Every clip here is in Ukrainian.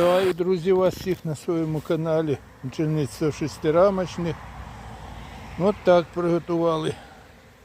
Вітаю, друзі, вас всіх на своєму каналі Бджільництво шестирамочних. От так приготували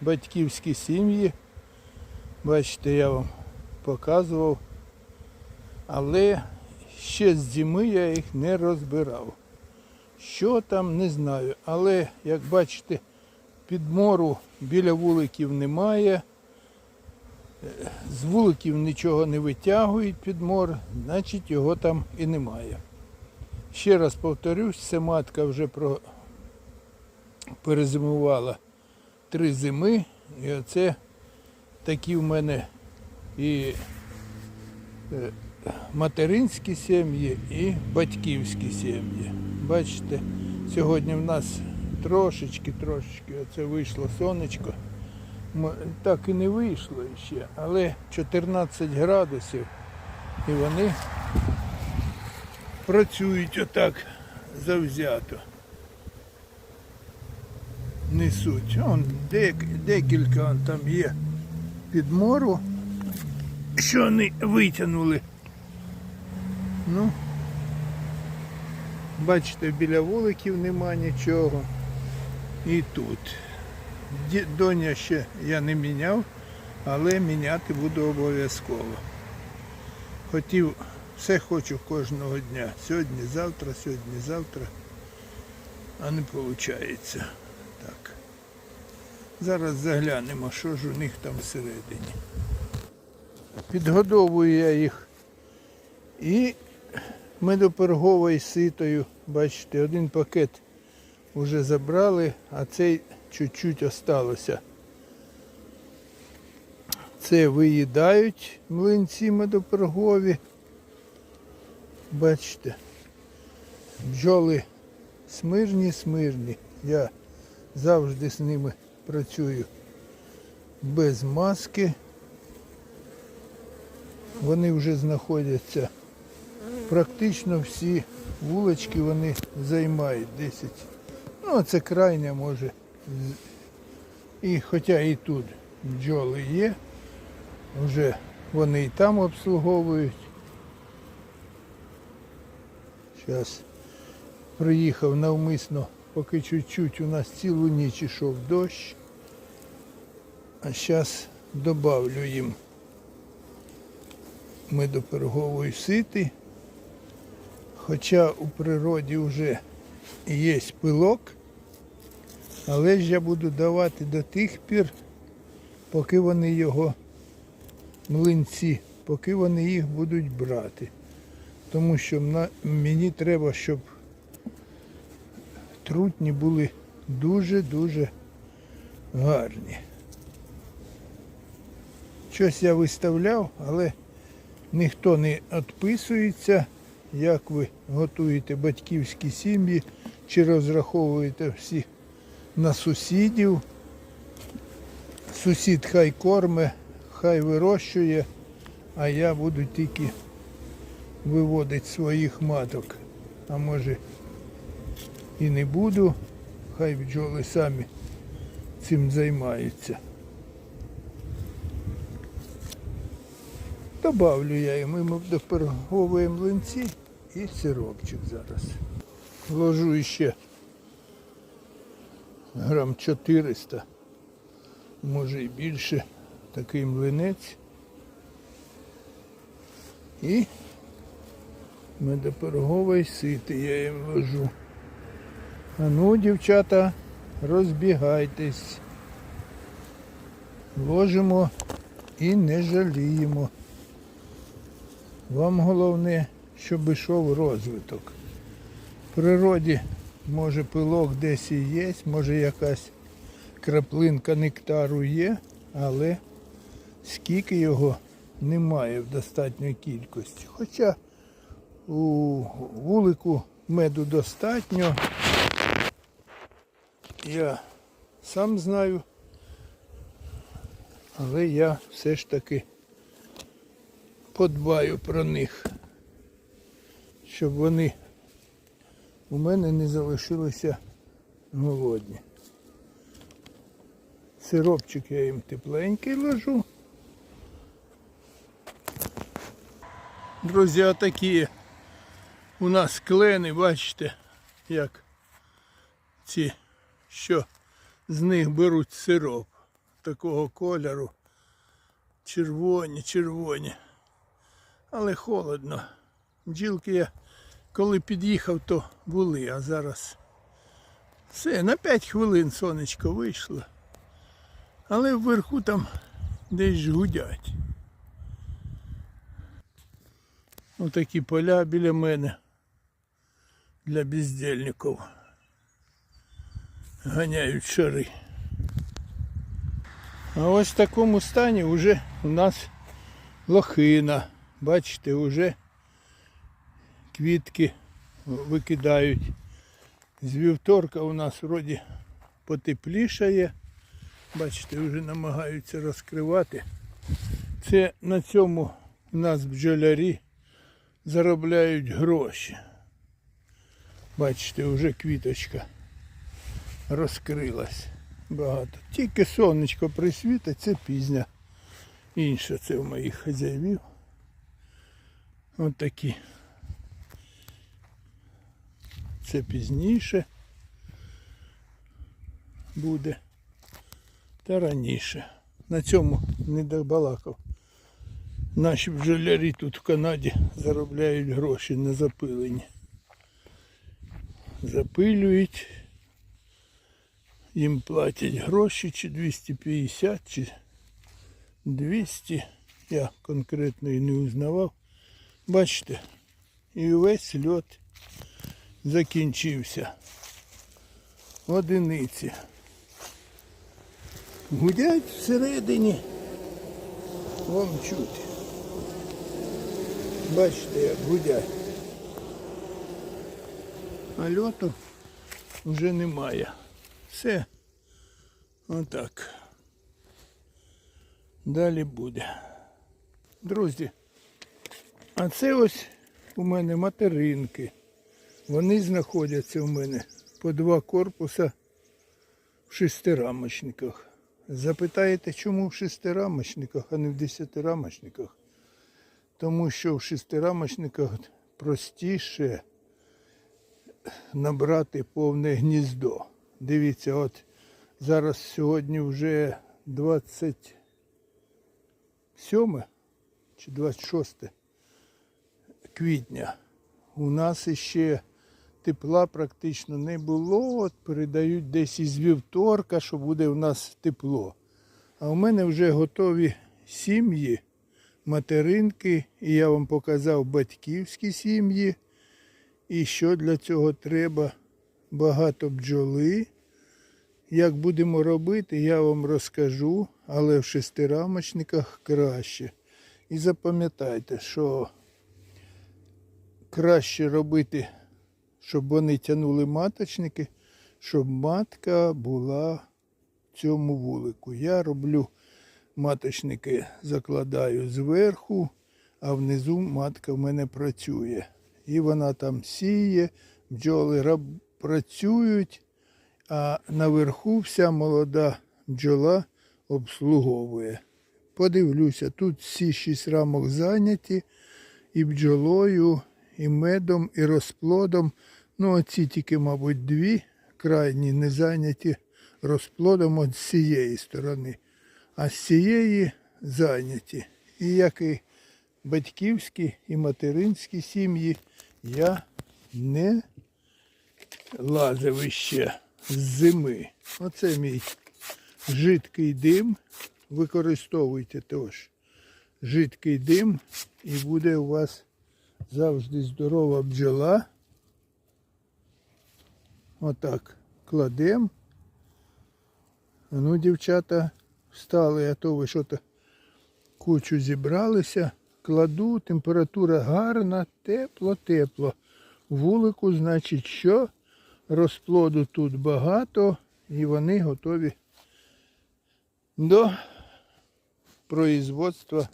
батьківські сім'ї. Бачите, я вам показував. Але ще з зими я їх не розбирав. Що там, не знаю. Але, як бачите, підмору біля вуликів немає. З вуликів нічого не витягують під мор, значить його там і немає. Ще раз повторюсь, ця матка вже про... перезимувала три зими. І оце такі в мене і е, материнські сім'ї, і батьківські сім'ї. Бачите, сьогодні в нас трошечки, трошечки оце вийшло сонечко. Так і не вийшло ще, але 14 градусів і вони працюють отак завзято. Несуть. Он дек- декілька он там є підмору, що вони витягнули. Ну, бачите, біля вуликів нема нічого. І тут. Доня ще я не міняв, але міняти буду обов'язково. Хотів, все хочу кожного дня. Сьогодні, завтра, сьогодні, завтра. А не виходить. Так. Зараз заглянемо, що ж у них там всередині. Підгодовую я їх і медоперговою ситою. Бачите, один пакет вже забрали, а цей чуть-чуть осталося. Це виїдають млинці медопергові. Бачите, бджоли смирні, смирні. Я завжди з ними працюю без маски. Вони вже знаходяться практично всі вулички вони займають 10. Ну, це крайня може. І хоча і тут бджоли є, вже вони і там обслуговують. Зараз приїхав навмисно, поки чуть-чуть у нас цілу ніч ішов дощ. А зараз добавлю їм медопергової сити. Хоча у природі вже є пилок, але ж я буду давати до тих пір, поки вони його млинці, поки вони їх будуть брати. Тому що мені треба, щоб трутні були дуже-дуже гарні. Щось я виставляв, але ніхто не відписується, як ви готуєте батьківські сім'ї, чи розраховуєте всі на сусідів. Сусід хай корме, хай вирощує, а я буду тільки виводити своїх маток. А може і не буду, хай бджоли самі цим займаються. Добавлю я їм до пергової млинці і сиропчик зараз. Вложу ще грам 400, може і більше, такий млинець. І медоперговий сити я їм вложу. А ну, дівчата, розбігайтесь. Ложимо і не жаліємо. Вам головне, щоб йшов розвиток. В природі може пилок десь і є, може якась краплинка нектару є, але скільки його немає в достатньої кількості. Хоча у вулику меду достатньо. Я сам знаю, але я все ж таки подбаю про них, щоб вони у мене не залишилися голодні. Сиропчик я їм тепленький ложу. Друзі, такі у нас клени, бачите, як ці, що з них беруть сироп такого кольору. Червоні, червоні. Але холодно. Бджілки я коли під'їхав, то були, а зараз все, на 5 хвилин сонечко вийшло. Але вверху там десь гудять. Отакі поля біля мене для бездельників. Ганяють шари. А ось в такому стані вже у нас лохина. Бачите, вже квітки викидають. З вівторка у нас вроді потеплішає. Бачите, вже намагаються розкривати. Це на цьому у нас бджолярі заробляють гроші. Бачите, вже квіточка розкрилась багато. Тільки сонечко присвітить, це пізня. Інше це в моїх хазяївів. От такі. Це пізніше буде. Та раніше. На цьому не добалакав. Наші бджолярі тут в Канаді заробляють гроші на запиленні. Запилюють. Їм платять гроші чи 250, чи 200. Я конкретно і не узнавав. Бачите, і весь льот закінчився. Одиниці. Гудять всередині. Вам чути. Бачите, як гудять. А льоту вже немає. Все. Отак. Далі буде. Друзі, а це ось у мене материнки. Вони знаходяться у мене по два корпуса в шестирамочниках. Запитаєте, чому в шестирамочниках, а не в десятирамочниках? Тому що в шестирамочниках простіше набрати повне гніздо. Дивіться, от зараз сьогодні вже 27 чи 26 квітня. У нас іще тепла практично не було. От передають десь із вівторка, що буде у нас тепло. А у мене вже готові сім'ї, материнки, і я вам показав батьківські сім'ї. І що для цього треба? Багато бджоли. Як будемо робити, я вам розкажу, але в шестирамочниках краще. І запам'ятайте, що краще робити, щоб вони тягнули маточники, щоб матка була в цьому вулику. Я роблю маточники, закладаю зверху, а внизу матка в мене працює. І вона там сіє, бджоли працюють, а наверху вся молода бджола обслуговує. Подивлюся, тут всі шість рамок зайняті і бджолою, і медом, і розплодом. Ну, оці тільки, мабуть, дві крайні не зайняті розплодом от з цієї сторони, а з цієї зайняті. І як і батьківські, і материнські сім'ї я не лазив іще з зими. Оце мій жидкий дим. Використовуйте теж жидкий дим і буде у вас завжди здорова бджола. Отак кладемо. Ну, дівчата, встали, а то ви що-то кучу зібралися. Кладу, температура гарна, тепло-тепло. Вулику, значить, що розплоду тут багато і вони готові до производства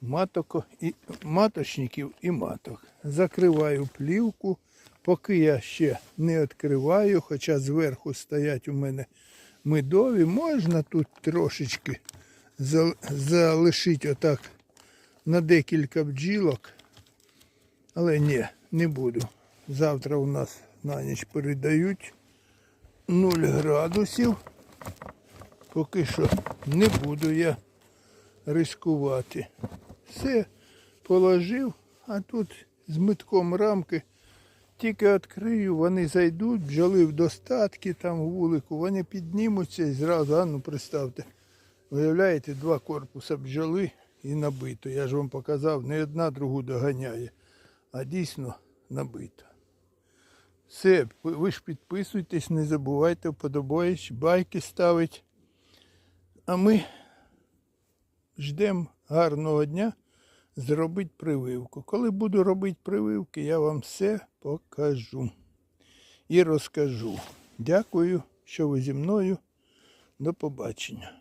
маток і маточників і маток. Закриваю плівку, поки я ще не відкриваю, хоча зверху стоять у мене медові, можна тут трошечки залишити отак на декілька бджілок. Але ні, не буду. Завтра у нас на ніч передають 0 градусів. Поки що не буду я рискувати. Все положив, а тут з митком рамки тільки відкрию, вони зайдуть, бджоли в достатки там в вулику, вони піднімуться і зразу, а ну представте, виявляєте, два корпуса бджоли і набито. Я ж вам показав, не одна другу доганяє, а дійсно набито. Все, ви ж підписуйтесь, не забувайте вподобаєш, байки ставить. А ми ждемо гарного дня зробити прививку. Коли буду робити прививки, я вам все покажу і розкажу. Дякую, що ви зі мною. До побачення.